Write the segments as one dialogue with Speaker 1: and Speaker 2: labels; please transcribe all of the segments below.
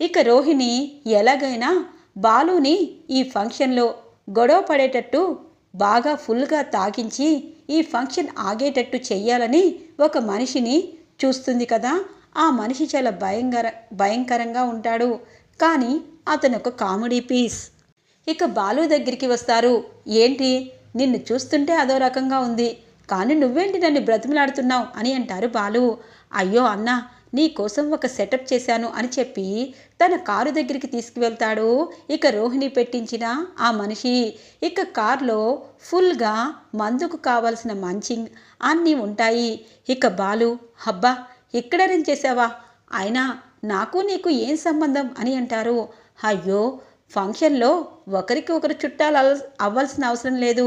Speaker 1: ఇక రోహిణి ఎలాగైనా బాలుని ఈ ఫంక్షన్లో గొడవ పడేటట్టు బాగా ఫుల్గా తాగించి ఈ ఫంక్షన్ ఆగేటట్టు చెయ్యాలని ఒక మనిషిని చూస్తుంది కదా. ఆ మనిషి చాలా భయంకర భయంకరంగా ఉంటాడు. కానీ అతను ఒక కామెడీ పీస్. ఇక బాలు దగ్గరికి వస్తారు. ఏంటి? నిన్ను చూస్తుంటే అదో రకంగా ఉంది. కానీ నువ్వేంటి నన్ను బ్రతిమలాడుతున్నావు? అని అంటారు బాలు. అయ్యో అన్న నీ కోసం ఒక సెటప్ చేశాను అని చెప్పి తన కారు దగ్గరికి తీసుకువెళ్తాడు. ఇక రోహిణి పెట్టించిన ఆ మనిషి ఇక కారులో ఫుల్గా మందుకు కావలసిన మంచింగ్ అన్నీ ఉంటాయి. ఇక బాలు హబ్బా ఇక్కడ అరేంజ్ చేసావా అయినా నాకు నీకు ఏం సంబంధం? అని అంటారు. అయ్యో ఫంక్షన్లో ఒకరికి ఒకరు చుట్టాలు అవ్వాల్సిన అవసరం లేదు.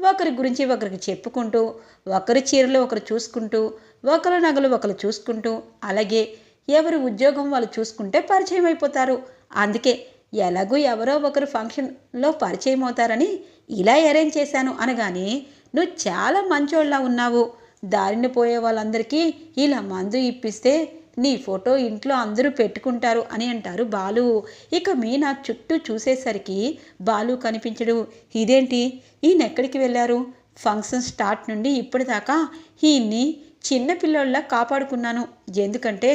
Speaker 1: ఒకరి గురించి ఒకరికి చెప్పుకుంటూ ఒకరి చీరలో ఒకరు చూసుకుంటూ ఒకరు నగలు ఒకరు చూసుకుంటూ అలాగే ఎవరు ఉద్యోగం వాళ్ళు చూసుకుంటే పరిచయం అయిపోతారు. అందుకే ఎలాగూ ఎవరో ఒకరు ఫంక్షన్లో పరిచయం అవుతారని ఇలా అరేంజ్ చేశాను అనగానే నువ్వు చాలా మంచోళ్ళ ఉన్నావు. దారిని పోయే వాళ్ళందరికీ ఇలా మందు ఇప్పిస్తే నీ ఫోటో ఇంట్లో అందరూ పెట్టుకుంటారు అని అంటారు బాలు. ఇక మీనా చుట్టూ చూసేసరికి బాలు కనిపించడు. ఇదేంటి? ఈయన ఎక్కడికి వెళ్ళారు? ఫంక్షన్ స్టార్ట్ నుండి ఇప్పటిదాకా ఈయన్ని చిన్నపిల్లోళ్ళ కాపాడుకున్నాను. ఎందుకంటే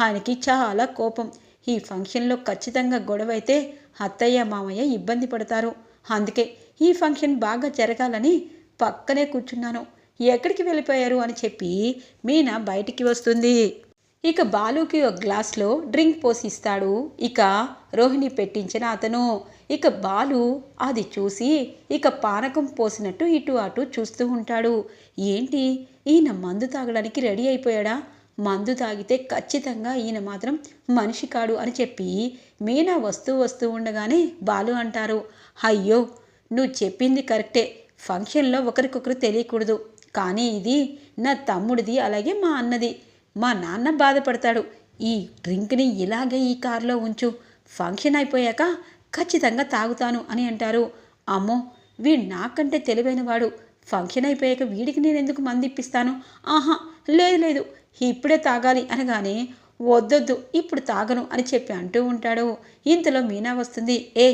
Speaker 1: ఆయనకి చాలా కోపం. ఈ ఫంక్షన్లో ఖచ్చితంగా గొడవ అయితే అత్తయ్య మామయ్య ఇబ్బంది పడతారు. అందుకే ఈ ఫంక్షన్ బాగా జరగాలని పక్కనే కూర్చున్నాను. ఎక్కడికి వెళ్ళిపోయారు అని చెప్పి మీనా బయటికి వస్తుంది. ఇక బాలుకి ఒక గ్లాస్లో డ్రింక్ పోసిస్తాడు. ఇక రోహిణి పెట్టించిన అతను. ఇక బాలు అది చూసి ఇక పానకం పోసినట్టు ఇటు అటు చూస్తూ ఉంటాడు. ఏంటి? ఈయన మందు తాగడానికి రెడీ అయిపోయాడా? మందు తాగితే ఖచ్చితంగా ఈయన మాత్రం మనిషి కాడు అని చెప్పి మీనా వస్తూ వస్తూ ఉండగానే బాలు అంటారు. అయ్యో నువ్వు చెప్పింది కరెక్టే. ఫంక్షన్లో ఒకరికొకరు తెలియకూడదు. కానీ ఇది నా తమ్ముడిది అలాగే మా అన్నది. మా నాన్న బాధపడతాడు. ఈ డ్రింక్ని ఇలాగే ఈ కారులో ఉంచు. ఫంక్షన్ అయిపోయాక ఖచ్చితంగా తాగుతాను అని అంటారు. అమ్మో వీడు నాకంటే తెలివైనవాడు ఫంక్షన్ అయిపోయాక వీడికి నేను ఎందుకు మంది ఇప్పిస్తాను? ఆహా లేదు లేదు. ఇప్పుడే తాగాలి అనగానే వద్దొద్దు ఇప్పుడు తాగను అని చెప్పి అంటూ ఉంటాడు. ఇంతలో మీనా వస్తుంది. ఏ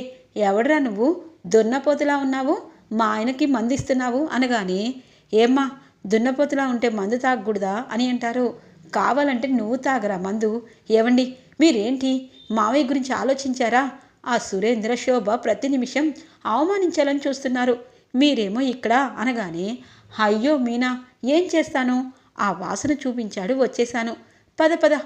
Speaker 1: ఎవడరా నువ్వు? దున్నపోతులా ఉన్నావు? మా ఆయనకి మందిస్తున్నావు అనగానే ఏమ్మా దున్నపోతులా ఉంటే మందు తాగకూడదా అని అంటారు. కావాలంటే నువ్వు తాగరా మందు. ఏవండి? మీరేంటి? మావయ్య గురించి ఆలోచించారా? ఆ సురేంద్ర శోభ ప్రతి నిమిషం అవమానించాలని చూస్తున్నారు. మీరేమో ఇక్కడ అనగానే అయ్యో మీనా ఏం చేస్తాను? ఆ వాసన చూపించాడు వచ్చేశాను. పద పద.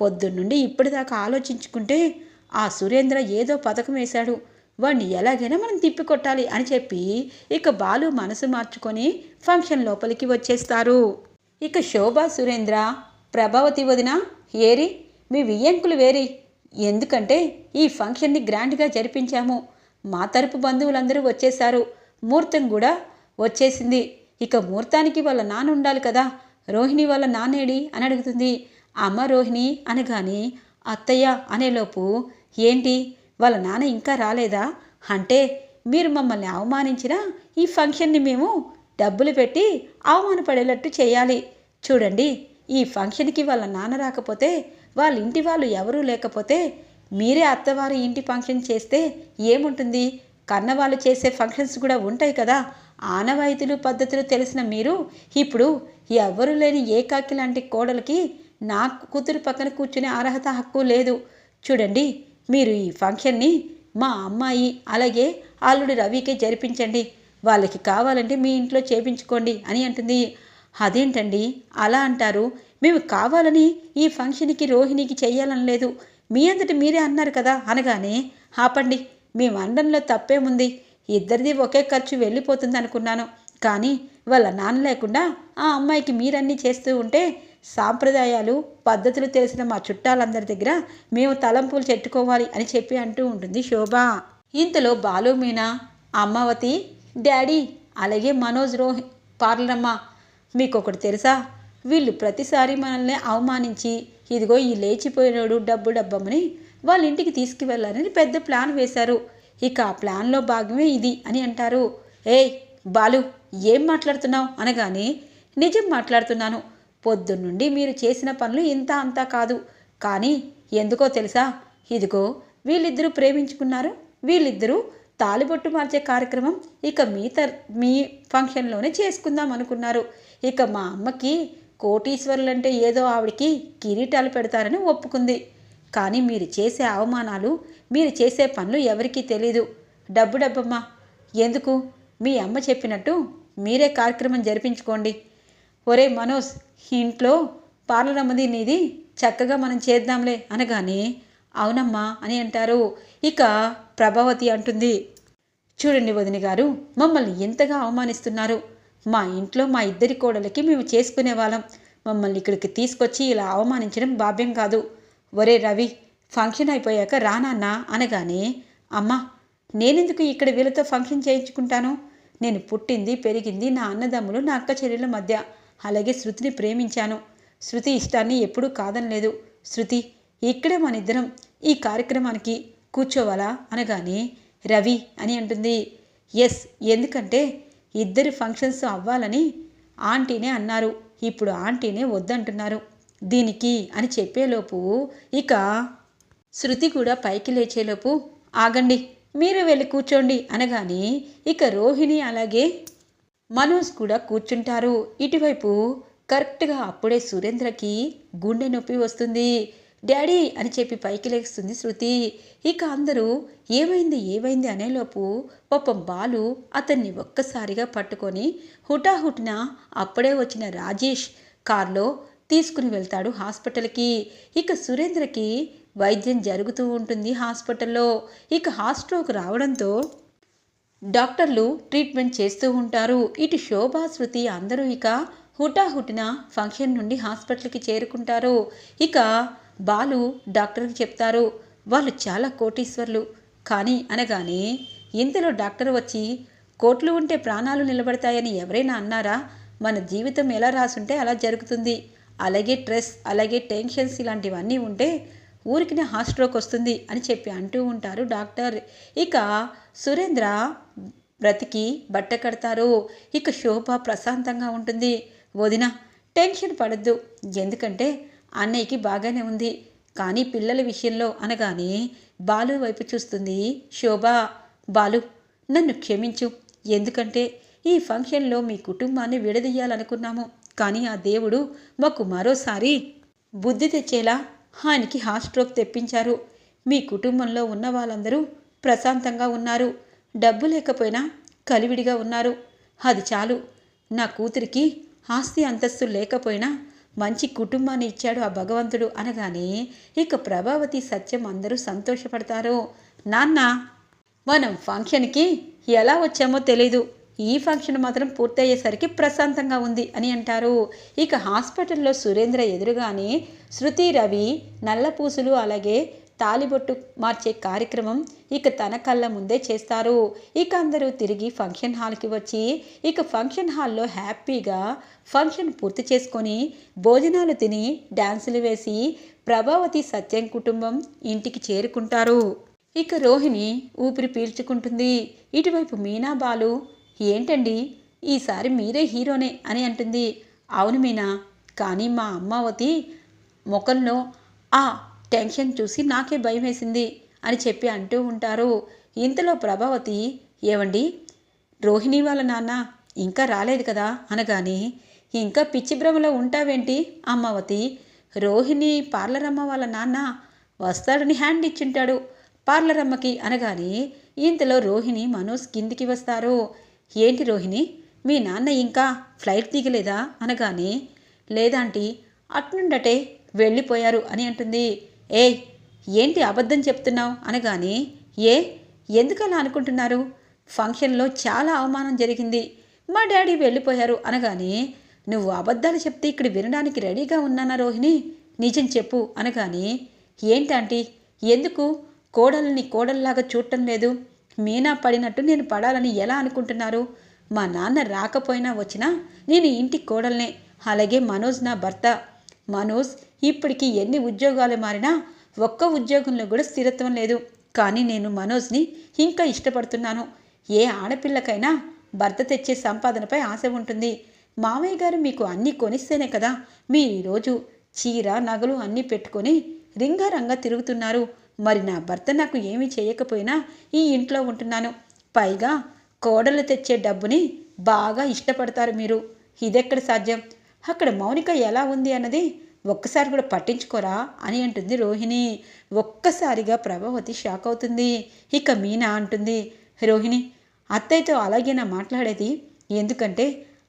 Speaker 1: పొద్దున్నుండి ఇప్పటిదాకా ఆలోచించుకుంటే ఆ సురేంద్ర ఏదో పథకం వేశాడు. వాణ్ణి ఎలాగైనా మనం తిప్పికొట్టాలి అని చెప్పి ఇక బాలు మనసు మార్చుకొని ఫంక్షన్ లోపలికి వచ్చేస్తారు. ఇక శోభా సురేంద్ర ప్రభావతి వదిన ఏరి మీ వియ్యంకులు వేరి. ఎందుకంటే ఈ ఫంక్షన్ని గ్రాండ్గా జరిపించాము. మా తరపు బంధువులందరూ వచ్చేశారు. ముహూర్తం కూడా వచ్చేసింది. ఇక ముహూర్తానికి వాళ్ళ నాన్న ఉండాలి కదా. రోహిణి వాళ్ళ నాన్నేడి? అని అడుగుతుంది. అమ్మ రోహిణి అనగానే అత్తయ్య అనేలోపు ఏంటి? వాళ్ళ నాన్న ఇంకా రాలేదా? అంటే మీరు మమ్మల్ని అవమానించిన ఈ ఫంక్షన్ని మేము డబ్బులు పెట్టి అవమానపడేటట్టు చేయాలి. చూడండి. ఈ ఫంక్షన్కి వాళ్ళ నాన్న రాకపోతే వాళ్ళ ఇంటి వాళ్ళు ఎవరూ లేకపోతే మీరే అత్తవారి ఇంటి ఫంక్షన్ చేస్తే ఏముంటుంది? కన్నవాళ్ళు చేసే ఫంక్షన్స్ కూడా ఉంటాయి కదా. ఆనవాయితీలు పద్ధతులు తెలిసిన మీరు ఇప్పుడు ఎవ్వరూ లేని ఏకాకి లాంటి కోడలకి నా కూతురు పక్కన కూర్చునే అర్హత హక్కు లేదు. చూడండి మీరు ఈ ఫంక్షన్ని మా అమ్మాయి అలాగే అల్లుడు రవికే జరిపించండి. వాళ్ళకి కావాలంటే మీ ఇంట్లో చేపించుకోండి అని అంటుంది. అదేంటండి? అలా అంటారు. మేము కావాలని ఈ ఫంక్షన్కి రోహిణికి చెయ్యాలని లేదు. మీ అంతటి మీరే అన్నారు కదా అనగానే ఆపండి. మేము అనడంలో తప్పేముంది ఇద్దరిది ఒకే ఖర్చు వెళ్ళిపోతుంది అనుకున్నాను. కానీ వాళ్ళ నాన్న లేకుండా ఆ అమ్మాయికి మీరన్నీ చేస్తూ ఉంటే సాంప్రదాయాలు పద్ధతులు తెలిసిన మా చుట్టాలందరి దగ్గర మేము తలంపులు చెట్టుకోవాలి అని చెప్పి అంటూ ఉంటుంది శోభ. ఇంతలో బాలు మీనా అమ్మవతి డాడీ అలాగే మనోజ్ రోహి పార్లమ్మ మీకు ఒకటి తెలుసా? వీళ్ళు ప్రతిసారి మనల్ని అవమానించి ఇదిగో ఈ లేచిపోయినోడు డబ్బు డబ్బమ్మని వాళ్ళ ఇంటికి తీసుకువెళ్ళాలని పెద్ద ప్లాన్ వేశారు. ఇక ఆ ప్లాన్లో భాగమే ఇది అని అంటారు. ఏయ్ బాలు ఏం మాట్లాడుతున్నావు? అనగానే నిజం మాట్లాడుతున్నాను. పొద్దున్నుండి మీరు చేసిన పనులు ఇంత అంతా కాదు. కానీ ఎందుకో తెలుసా? ఇదిగో వీళ్ళిద్దరూ ప్రేమించుకున్నారు. వీళ్ళిద్దరూ తాలిబొట్టు మార్చే కార్యక్రమం ఇక మీ తర్ మీ ఫంక్షన్లోనే చేసుకుందాం అనుకున్నారు. ఇక మా అమ్మకి కోటీశ్వరులంటే ఏదో ఆవిడికి కిరీటాలు పెడతారని ఒప్పుకుంది. కానీ మీరు చేసే అవమానాలు మీరు చేసే పనులు ఎవరికీ తెలీదు. డబ్బు డబ్బమ్మా ఎందుకు? మీ అమ్మ చెప్పినట్టు మీరే కార్యక్రమం జరిపించుకోండి. ఒరే మనోజ్ ఇంట్లో పార్లరమ్మది నీది చక్కగా మనం చేద్దాంలే అనగానే అవునమ్మా అని అంటారు. ఇక ప్రభావతి అంటుంది. చూడండి వదిన గారు మమ్మల్ని ఎంతగా అవమానిస్తున్నారు. మా ఇంట్లో మా ఇద్దరి కోడలకి మేము చేసుకునే వాళ్ళం. మమ్మల్ని ఇక్కడికి తీసుకొచ్చి ఇలా అవమానించడం భావ్యం కాదు. ఒరే రవి ఫంక్షన్ అయిపోయాక రానాన్నా అనగానే అమ్మా నేనెందుకు ఇక్కడ వీళ్ళతో ఫంక్షన్ చేయించుకుంటాను? నేను పుట్టింది పెరిగింది నా అన్నదమ్ములు నా అక్క చెల్లెల మధ్య. అలాగే శృతిని ప్రేమించాను. శృతి ఇష్టాన్ని ఎప్పుడూ కాదనలేదు. శృతి ఇక్కడే మన ఇద్దరం ఈ కార్యక్రమానికి కూర్చోవాలా? అనగానే రవి అని అంటుంది. ఎస్ ఎందుకంటే ఇద్దరి ఫంక్షన్స్ అవ్వాలని ఆంటీనే అన్నారు. ఇప్పుడు ఆంటీనే వద్దంటున్నారు. దీనికి అని చెప్పేలోపు ఇక శృతి కూడా పైకి లేచేలోపు ఆగండి మీరు వెళ్ళి కూర్చోండి అనగానే ఇక రోహిణి అలాగే మనోజ్ కూడా కూర్చుంటారు. ఇటువైపు కరెక్ట్గా అప్పుడే సురేంద్రకి గుండె నొప్పి వస్తుంది. డాడీ అని చెప్పి పైకి లేస్తుంది శృతి. ఇక అందరూ ఏమైంది ఏమైంది అనేలోపు పాపం బాలు అతన్ని ఒక్కసారిగా పట్టుకొని హుటాహుటిన అప్పుడే వచ్చిన రాజేష్ కార్లో తీసుకుని వెళ్తాడు హాస్పిటల్కి. ఇక సురేంద్రకి వైద్యం జరుగుతూ ఉంటుంది హాస్పిటల్లో. ఇక హాస్ట్రోక్ రావడంతో డాక్టర్లు ట్రీట్మెంట్ చేస్తూ ఉంటారు. ఇటు శోభా శృతి అందరూ ఇక హుటాహుటిన ఫంక్షన్ నుండి హాస్పిటల్కి చేరుకుంటారు. ఇక బాలు డాక్టర్కి చెప్తారు వాళ్ళు చాలా కోటీశ్వర్లు. కానీ అనగానే ఇంతలో డాక్టర్ వచ్చి కోట్లు ఉంటే ప్రాణాలు నిలబడతాయని ఎవరైనా అన్నారా? మన జీవితం ఎలా రాసుంటే అలా జరుగుతుంది. అలాగే స్ట్రెస్ అలాగే టెన్షన్స్ ఇలాంటివన్నీ ఉంటే ఊరికినే హార్ట్ స్ట్రోక్ వస్తుంది అని చెప్పి అంటూ ఉంటారు డాక్టర్. ఇక సురేంద్ర బ్రతికి బట్ట కడతారు. ఇక శోభ ప్రశాంతంగా ఉంటుంది. వదిన టెన్షన్ పడద్దు. ఎందుకంటే అన్నయ్యకి బాగానే ఉంది. కానీ పిల్లల విషయంలో అనగానే బాలు వైపు చూస్తుంది. శోభ బాలు నన్ను క్షమించు. ఎందుకంటే ఈ ఫంక్షన్లో మీ కుటుంబాన్ని విడదీయాలనుకున్నాము. కానీ ఆ దేవుడు మాకు మరోసారి బుద్ధి తెచ్చేలా ఆయనకి హార్ట్ స్ట్రోక్ తెప్పించారు. మీ కుటుంబంలో ఉన్న వాళ్ళందరూ ప్రశాంతంగా ఉన్నారు. డబ్బు లేకపోయినా కలివిడిగా ఉన్నారు. అది చాలు. నా కూతురికి ఆస్తి అంతస్తు లేకపోయినా మంచి కుటుంబాన్ని ఇచ్చాడు ఆ భగవంతుడు అనగానే ఇక ప్రభావతి సత్యం అందరూ సంతోషపడతారు. నాన్న మనం ఫంక్షన్కి ఎలా వచ్చామో తెలీదు. ఈ ఫంక్షన్ మాత్రం పూర్తయ్యేసరికి ప్రశాంతంగా ఉంది అని అంటారు. ఇక హాస్పిటల్లో సురేంద్ర ఎదురుగానే శృతి రవి నల్లపూసులు అలాగే తాలిబొట్టు మార్చే కార్యక్రమం ఇక తన కళ్ళ ముందే చేస్తారు. ఇక అందరూ తిరిగి ఫంక్షన్ హాల్కి వచ్చి ఇక ఫంక్షన్ హాల్లో హ్యాపీగా ఫంక్షన్ పూర్తి చేసుకొని భోజనాలు తిని డ్యాన్సులు వేసి ప్రభావతి సత్యం కుటుంబం ఇంటికి చేరుకుంటారు. ఇక రోహిణి ఊపిరి పీల్చుకుంటుంది. ఇటువైపు మీనా బాలు ఏంటండి? ఈసారి మీరే హీరోనే అని అంటుంది. అవును మీనా కానీ మా అమ్మావతి ముఖంలో ఆ టెన్షన్ చూసి నాకే భయం వేసింది అని చెప్పి అంటూ ఉంటారు. ఇంతలో ప్రభావతి ఏవండి? రోహిణి వాళ్ళ నాన్న ఇంకా రాలేదు కదా? అనగానే ఇంకా పిచ్చి భ్రమలో ఉంటావేంటి అమ్మావతి? రోహిణి పార్లర్ అమ్మ వాళ్ళ నాన్న వస్తాడని హ్యాండ్ ఇచ్చింటాడు పార్లర్ అమ్మకి అనగానే ఇంతలో రోహిణి మనోజ్ కిందికి వస్తారు. ఏంటి రోహిణి? మీ నాన్న ఇంకా ఫ్లైట్ దిగలేదా? అనగానే లేదాంటి అట్నుండటే వెళ్ళిపోయారు అని అంటుంది. ఏ ఏంటి అబద్ధం చెప్తున్నావు? అనగానే ఏ ఎందుకు అలా అనుకుంటున్నారు? ఫంక్షన్లో చాలా అవమానం జరిగింది. మా డాడీ వెళ్ళిపోయారు. అనగానే నువ్వు అబద్ధాలు చెప్తే ఇక్కడ వినడానికి రెడీగా ఉన్నానా రోహిణి? నిజం చెప్పు. అనగానే ఏంటంటీ ఎందుకు? కోడల్ని కోడల్లాగా చూడటం లేదు. మీనా పడినట్టు నేను పడాలని ఎలా అనుకుంటున్నారు? మా నాన్న రాకపోయినా వచ్చినా నేను ఇంటి కోడల్నే. అలాగే మనోజ్ నా భర్త. మనోజ్ ఇప్పటికి ఎన్ని ఉద్యోగాలు మారినా ఒక్క ఉద్యోగంలో కూడా స్థిరత్వం లేదు. కానీ నేను మనోజ్ని ఇంకా ఇష్టపడుతున్నాను. ఏ ఆడపిల్లకైనా భర్త తెచ్చే సంపాదనపై ఆశ ఉంటుంది. మామయ్య గారు మీకు అన్నీ కొనిస్తేనే కదా మీరు ఈరోజు చీర నగలు అన్నీ పెట్టుకొని రింగారంగా తిరుగుతున్నారు. మరి నా భర్త నాకు ఏమీ చేయకపోయినా ఈ ఇంట్లో ఉంటున్నాను. పైగా కోడలు తెచ్చే డబ్బుని బాగా ఇష్టపడతారు మీరు. ఇదెక్కడ సాధ్యం? అక్కడ మౌనిక ఎలా ఉంది అన్నది ఒక్కసారి కూడా పట్టించుకోరా అని అంటుంది రోహిణి. ఒక్కసారిగా ప్రభావతి షాక్ అవుతుంది. ఇక మీనా అంటుంది రోహిణి అత్తయ్యతో అలాగేనా మాట్లాడేది? ఎందుకంటే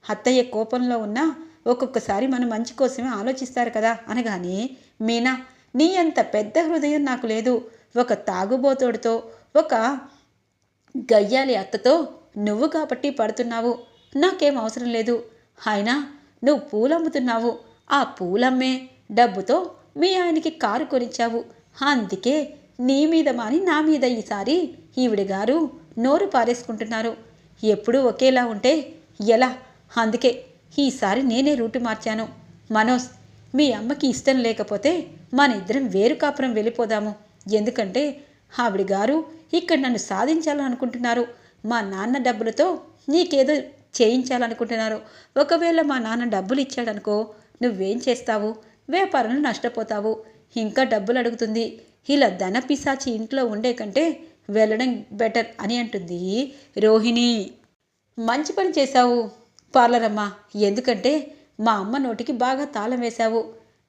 Speaker 1: అత్తయ్య కోపంలో ఉన్నా ఒక్కొక్కసారి మన మంచి కోసమే ఆలోచిస్తారు కదా అనగానే మీనా నీ అంత పెద్ద హృదయం నాకు లేదు. ఒక తాగుబోతోడితో ఒక గయ్యాలి అత్తతో నువ్వు కాబట్టి పడుతున్నావు. నాకేం అవసరం లేదు. అయినా నువ్వు పూలమ్ముతున్నావు. ఆ పూలమ్మే డబ్బుతో మీ ఆయనకి కారు కొనిచ్చావు. అందుకే నీ మీద మాని నా మీద ఈసారి ఈవిడ గారు నోరు పారేసుకుంటున్నారు. ఎప్పుడూ ఒకేలా ఉంటే ఎలా? అందుకే ఈసారి నేనే రూటు మార్చాను. మనోజ్ మీ అమ్మకి ఇష్టం లేకపోతే మన ఇద్దరం వేరు కాపురం వెళ్ళిపోదాము. ఎందుకంటే ఆవిడ గారు ఇక్కడ నన్ను సాధించాలనుకుంటున్నారు. మా నాన్న డబ్బులతో నీకేదో చేయించాలనుకుంటున్నారు. ఒకవేళ మా నాన్న డబ్బులు ఇచ్చాడనుకో నువ్వేం చేస్తావు? వ్యాపారంలో నష్టపోతావు. ఇంకా డబ్బులు అడుగుతుంది ఇలా ధన పిశాచి ఇంట్లో ఉండే కంటే వెళ్ళడం బెటర్ అని అంటుంది రోహిణి. మంచి పని చేశావు. పార్లర్ ఎందుకంటే మా అమ్మ నోటికి బాగా తాళం వేశావు.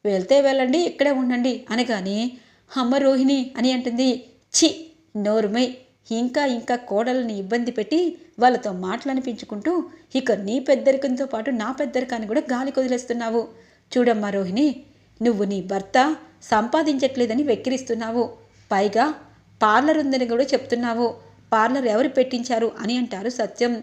Speaker 1: వెళ్తే వెళ్ళండి ఇక్కడే ఉండండి అనగానే అమ్మ రోహిణి అని అంటుంది. చి నోరుమై. ఇంకా ఇంకా కోడలని ఇబ్బంది పెట్టి వాళ్ళతో మాటలనిపించుకుంటూ ఇక నీ పెద్దరికంతో పాటు నా పెద్దరికాన్ని కూడా గాలి కొదిలేస్తున్నావు. చూడమ్మా రోహిణి నువ్వు నీ భర్త సంపాదించట్లేదని వెక్కిరిస్తున్నావు. పైగా పార్లర్ ఉందని కూడా చెప్తున్నావు. పార్లర్ ఎవరు పెట్టించారు అని అంటారు సత్యం.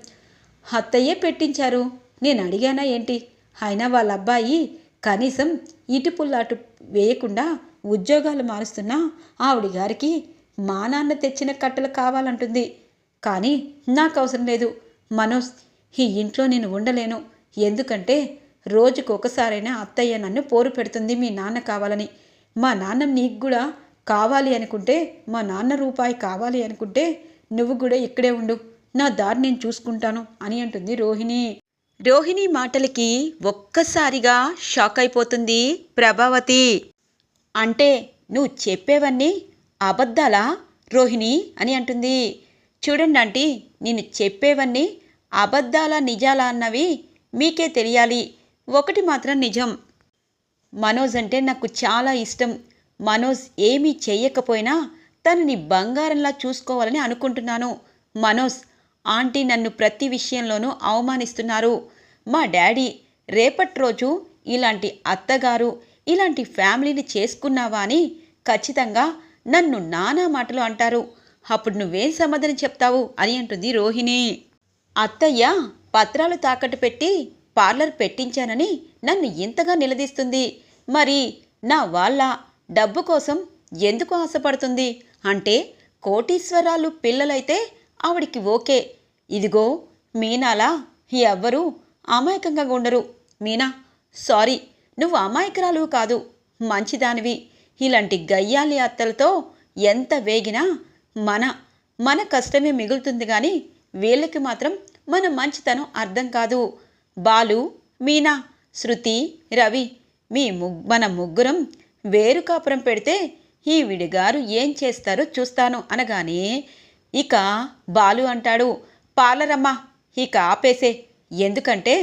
Speaker 1: అత్తయ్యే పెట్టించారు. నేను అడిగానా ఏంటి? అయినా వాళ్ళ అబ్బాయి కనీసం ఇటు పుల్లాటు వేయకుండా ఉద్యోగాలు మారుస్తున్నా ఆవిడ గారికి మా నాన్న తెచ్చిన కట్టలు కావాలంటుంది. కానీ నాకు అవసరం లేదు. మనోజ్ ఈ ఇంట్లో నేను ఉండలేను. ఎందుకంటే రోజుకు ఒకసారైనా అత్తయ్య నన్ను పోరు పెడుతుంది మీ నాన్న కావాలని. మా నాన్న నీకు కూడా కావాలి అనుకుంటే మా నాన్న రూపాయి కావాలి అనుకుంటే నువ్వు కూడా ఇక్కడే ఉండు. నా దారి నేను చూసుకుంటాను అని అంటుంది రోహిణి. రోహిణి మాటలకి ఒక్కసారిగా షాక్ అయిపోతుంది ప్రభావతి. అంటే నువ్వు చెప్పేవన్నీ అబద్ధాలా రోహిణి అని అంటుంది. చూడండి ఆంటీ నేను చెప్పేవన్నీ అబద్ధాలా నిజాలా అన్నవి మీకే తెలియాలి. ఒకటి మాత్రం నిజం. మనోజ్ అంటే నాకు చాలా ఇష్టం. మనోజ్ ఏమీ చేయకపోయినా తనని బంగారంలా చూసుకోవాలని అనుకుంటున్నాను. మనోజ్ ఆంటీ నన్ను ప్రతి విషయంలోనూ అవమానిస్తున్నారు. మా డాడీ రేపటి రోజు ఇలాంటి అత్తగారు ఇలాంటి ఫ్యామిలీని చేసుకున్నావా అని ఖచ్చితంగా నన్ను నానా మాటలు అంటారు. అప్పుడు నువ్వేం సమాధానం చెప్తావు అని అంటుంది రోహిణి. అత్తయ్య పత్రాలు తాకట్టు పెట్టి పార్లర్ పెట్టించానని నన్ను ఇంతగా నిలదీస్తుంది. మరి నా వాళ్ళ డబ్బు కోసం ఎందుకు ఆశపడుతుంది? అంటే కోటీశ్వరాలు పిల్లలైతే ఆవిడికి ఓకే. ఇదిగో మీనాలా ఎవ్వరూ అమాయకంగా ఉండరు. మీనా సారీ నువ్వు అమాయకురాలు కాదు మంచిదానివి. ఇలాంటి గయ్యాలి అత్తలతో ఎంత వేగినా మన మన కష్టమే మిగులుతుంది కానీ వీళ్ళకి మాత్రం మన మంచితనం అర్థం కాదు. బాలు మీనా శృతి రవి మీ ముగ్ మన ముగ్గురం వేరు కాపురం పెడితే ఈ విడిగారు ఏం చేస్తారో చూస్తాను అనగానే ఇక బాలు అంటాడు పాలరమ్మ ఇక ఆపేసే. ఎందుకంటే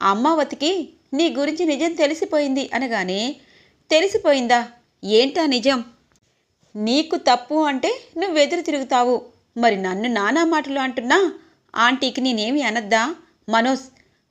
Speaker 1: అమ్మావతికి నీ గురించి నిజం తెలిసిపోయింది. అనగానే తెలిసిపోయిందా? ఏంటా నిజం? నీకు తప్పు అంటే నువ్వు ఎదురు తిరుగుతావు. మరి నన్ను నానా మాటలు అంటున్నా? ఆంటీకి నేనేమి అనద్దా? మనోజ్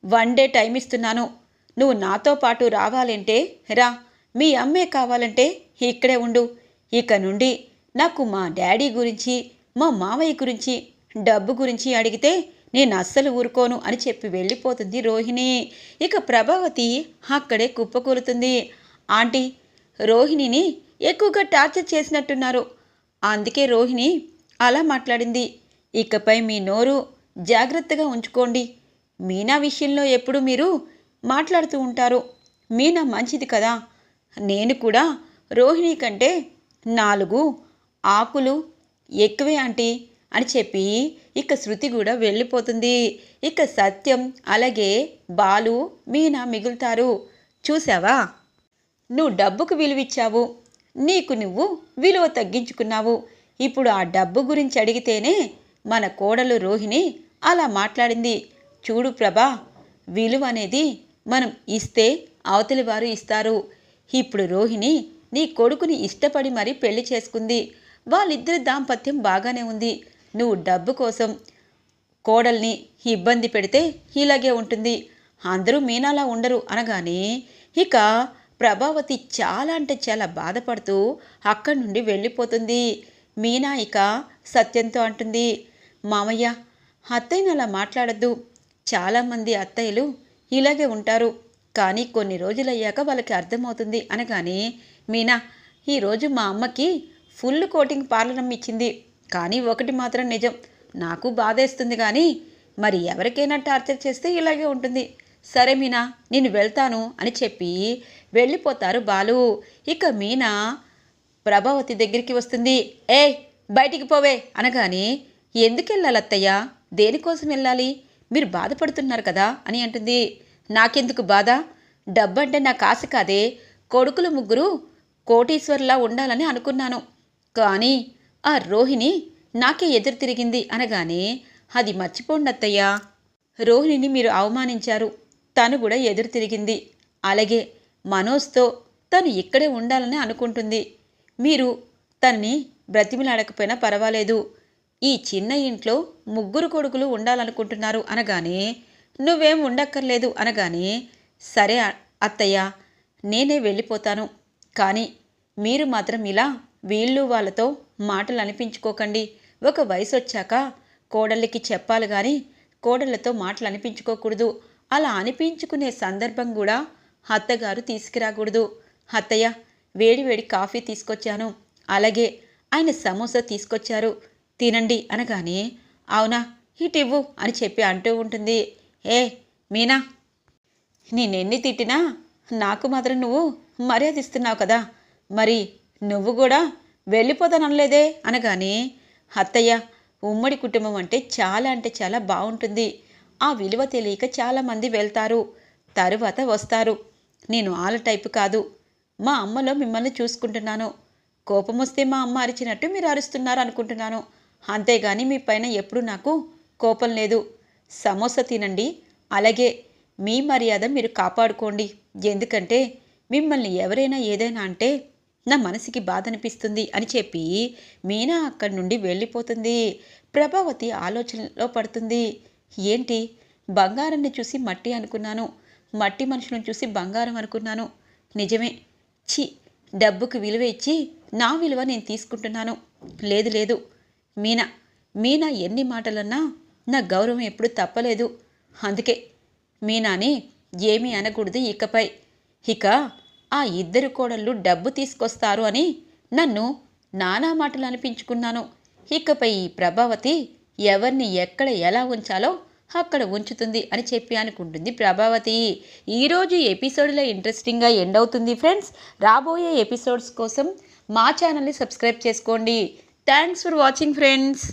Speaker 1: వన్ డే టైం ఇస్తున్నాను. నువ్వు నాతో పాటు రావాలంటే రా. మీ అమ్మే కావాలంటే ఇక్కడే ఉండు. ఇక నుండి నాకు మా డాడీ గురించి మా మావయ్య గురించి డబ్బు గురించి అడిగితే నేను అస్సలు ఊరుకోను అని చెప్పి వెళ్ళిపోతుంది రోహిణి. ఇక ప్రభావతి అక్కడే కుప్పకూలుతుంది. ఆంటీ రోహిణిని ఎక్కువగా టార్చర్ చేసినట్టున్నారు. అందుకే రోహిణి అలా మాట్లాడింది. ఇకపై మీ నోరు జాగ్రత్తగా ఉంచుకోండి. మీనా విషయంలో ఎప్పుడు మీరు మాట్లాడుతూ ఉంటారు. మీనా మంచిది కదా? నేను కూడా రోహిణి కంటే నాలుగు ఆకులు ఎక్కువే ఆంటీ అని చెప్పి ఇక శృతి కూడా వెళ్ళిపోతుంది. ఇక సత్యం అలాగే బాలు మీనా మిగులుతారు. చూసావా నువ్వు డబ్బుకు విలువిచ్చావు. నీకు నువ్వు విలువ తగ్గించుకున్నావు. ఇప్పుడు ఆ డబ్బు గురించి అడిగితేనే మన కోడలు రోహిణి అలా మాట్లాడింది. చూడు ప్రభా విలువ అనేది మనం ఇస్తే అవతలి వారు ఇస్తారు. ఇప్పుడు రోహిణి నీ కొడుకుని ఇష్టపడి మరీ పెళ్ళి చేసుకుంది. వాళ్ళిద్దరి దాంపత్యం బాగానే ఉంది. నువ్వు డబ్బు కోసం కోడల్ని ఇబ్బంది పెడితే ఇలాగే ఉంటుంది. అందరూ మీనాలా ఉండరు అనగానే ఇక ప్రభావతి చాలా అంటే చాలా బాధపడుతూ అక్కడి నుండి వెళ్ళిపోతుంది. మీనా ఇక సత్యంతో అంటుంది మామయ్య అత్తయ్యని అలా మాట్లాడద్దు. చాలామంది అత్తయ్యలు ఇలాగే ఉంటారు. కానీ కొన్ని రోజులయ్యాక వాళ్ళకి అర్థమవుతుంది అనగానే మీనా ఈరోజు మా అమ్మకి ఫుల్ కోటింగ్ పార్లరం ఇచ్చింది. కానీ ఒకటి మాత్రం నిజం నాకు బాధేస్తుంది కానీ మరి ఎవరికైనా టార్చర్ చేస్తే ఇలాగే ఉంటుంది. సరే మీనా నేను వెళ్తాను అని చెప్పి వెళ్ళిపోతారు బాలు. ఇక మీనా ప్రభావతి దగ్గరికి వస్తుంది. ఏ బయటికి పోవే అనగానే ఎందుకు వెళ్ళాలి అత్తయ్య దేనికోసం వెళ్ళాలి? మీరు బాధపడుతున్నారు కదా? అని అంటుంది. నాకెందుకు బాధ? డబ్బంటే నాకు ఆశ కాదే. కొడుకులు ముగ్గురు కోటీశ్వర్లా ఉండాలని అనుకున్నాను. కానీ ఆ రోహిణి నాకే ఎదురు తిరిగింది అనగానే అది మర్చిపోండి అత్తయ్య రోహిణిని మీరు అవమానించారు. తను కూడా ఎదురు తిరిగింది. అలాగే మనోజ్తో తను ఇక్కడే ఉండాలని అనుకుంటుంది. మీరు తనని బ్రతిమిలాడకపోయినా పర్వాలేదు. ఈ చిన్న ఇంట్లో ముగ్గురు కొడుకులు ఉండాలనుకుంటున్నారు అనగానే నువ్వేం ఉండక్కర్లేదు అనగానే సరే అత్తయ్య నేనే వెళ్ళిపోతాను. కానీ మీరు మాత్రం ఇలా వీళ్ళు వాళ్ళతో మాటలు అనిపించుకోకండి. ఒక వయసు వచ్చాక కోడళ్ళకి చెప్పాలి కానీ కోడళ్ళతో మాటలు అనిపించుకోకూడదు. అలా అనిపించుకునే సందర్భం కూడా అత్తగారు తీసుకురాకూడదు. అత్తయ్య వేడివేడి కాఫీ తీసుకొచ్చాను. అలాగే ఆయన సమోసా తీసుకొచ్చారు. తినండి అనగానే అవునా ఇటివ్వు అని చెప్పి అంటూ ఉంటుంది. ఏ మీనా నేనెన్ని తిట్టినా నాకు మాత్రం నువ్వు మర్యాద ఇస్తున్నావు కదా. మరి నువ్వు కూడా వెళ్ళిపోతాననలేదే అనగానే అత్తయ్య ఉమ్మడి కుటుంబం అంటే చాలా అంటే చాలా బాగుంటుంది. ఆ విలువ తెలియక చాలామంది వెళ్తారు. తరువాత వస్తారు. నేను ఆల టైపు కాదు. మా అమ్మలో మిమ్మల్ని చూసుకుంటున్నాను. కోపం వస్తే మా అమ్మ అరిచినట్టు మీరు అరుస్తున్నారు అనుకుంటున్నాను అంతేగాని మీ పైన ఎప్పుడు నాకు కోపం లేదు. సమోసా తినండి. అలాగే మీ మర్యాద మీరు కాపాడుకోండి. ఎందుకంటే మిమ్మల్ని ఎవరైనా ఏదైనా అంటే నా మనసుకి బాధ అనిపిస్తుంది అని చెప్పి మీనా అక్కడి నుండి వెళ్ళిపోతుంది. ప్రభావతి ఆలోచనలో పడుతుంది. ఏంటి? బంగారాన్ని చూసి మట్టి అనుకున్నాను. మట్టి మనుషులను చూసి బంగారం అనుకున్నాను. నిజమే. ఛీ! డబ్బుకు విలువ ఇచ్చి నా విలువ నేను తీసుకుంటున్నాను. లేదు లేదు. మీనా మీనా ఎన్ని మాటలన్నా నా గౌరవం ఎప్పుడు తప్పలేదు. అందుకే మీనాని ఏమీ అనకూడదు ఇకపై. ఇక ఆ ఇద్దరు కోడళ్ళు డబ్బు తీసుకొస్తారు అని నన్ను నానా మాటలు అనిపించుకున్నాను. ఇకపై ఈ ప్రభావతి ఎవరిని ఎక్కడ ఎలా ఉంచాలో అక్కడ ఉంచుతుంది అని చెప్పి అనుకుంటుంది ప్రభావతి. ఈరోజు ఎపిసోడ్లో ఇంట్రెస్టింగ్గా ఎండ్ అవుతుంది ఫ్రెండ్స్. రాబోయే ఎపిసోడ్స్ కోసం మా ఛానల్ని సబ్స్క్రైబ్ చేసుకోండి. Thanks for watching friends.